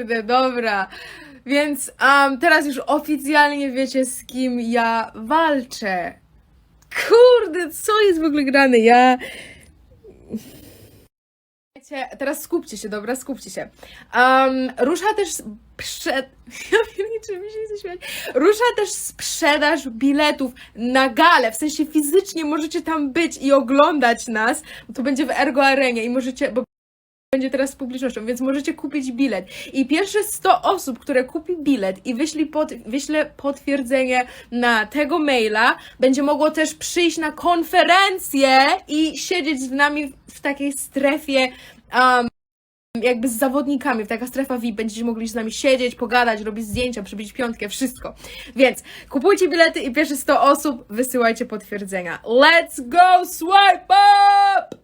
Kurde, dobra. Więc um, teraz już oficjalnie wiecie, z kim ja walczę. Kurde, co jest w ogóle grane? Ja. Teraz skupcie się, dobra, skupcie się. Um, rusza też przed. Ja pierniczę, mi się śmiać. Rusza też sprzedaż biletów na galę. W sensie fizycznie możecie tam być i oglądać nas. To będzie w Ergo Arenie i możecie. Bo będzie teraz z publicznością, więc możecie kupić bilet. I pierwsze 100 osób, które kupi bilet i wyśli pod, wyśle potwierdzenie na tego maila, będzie mogło też przyjść na konferencję i siedzieć z nami w takiej strefie. Um, jakby z zawodnikami, taka strefa VIP, będziecie mogli z nami siedzieć, pogadać, robić zdjęcia, przybić piątkę, wszystko. Więc kupujcie bilety i pierwsze 100 osób wysyłajcie potwierdzenia. Let's go, swipe up!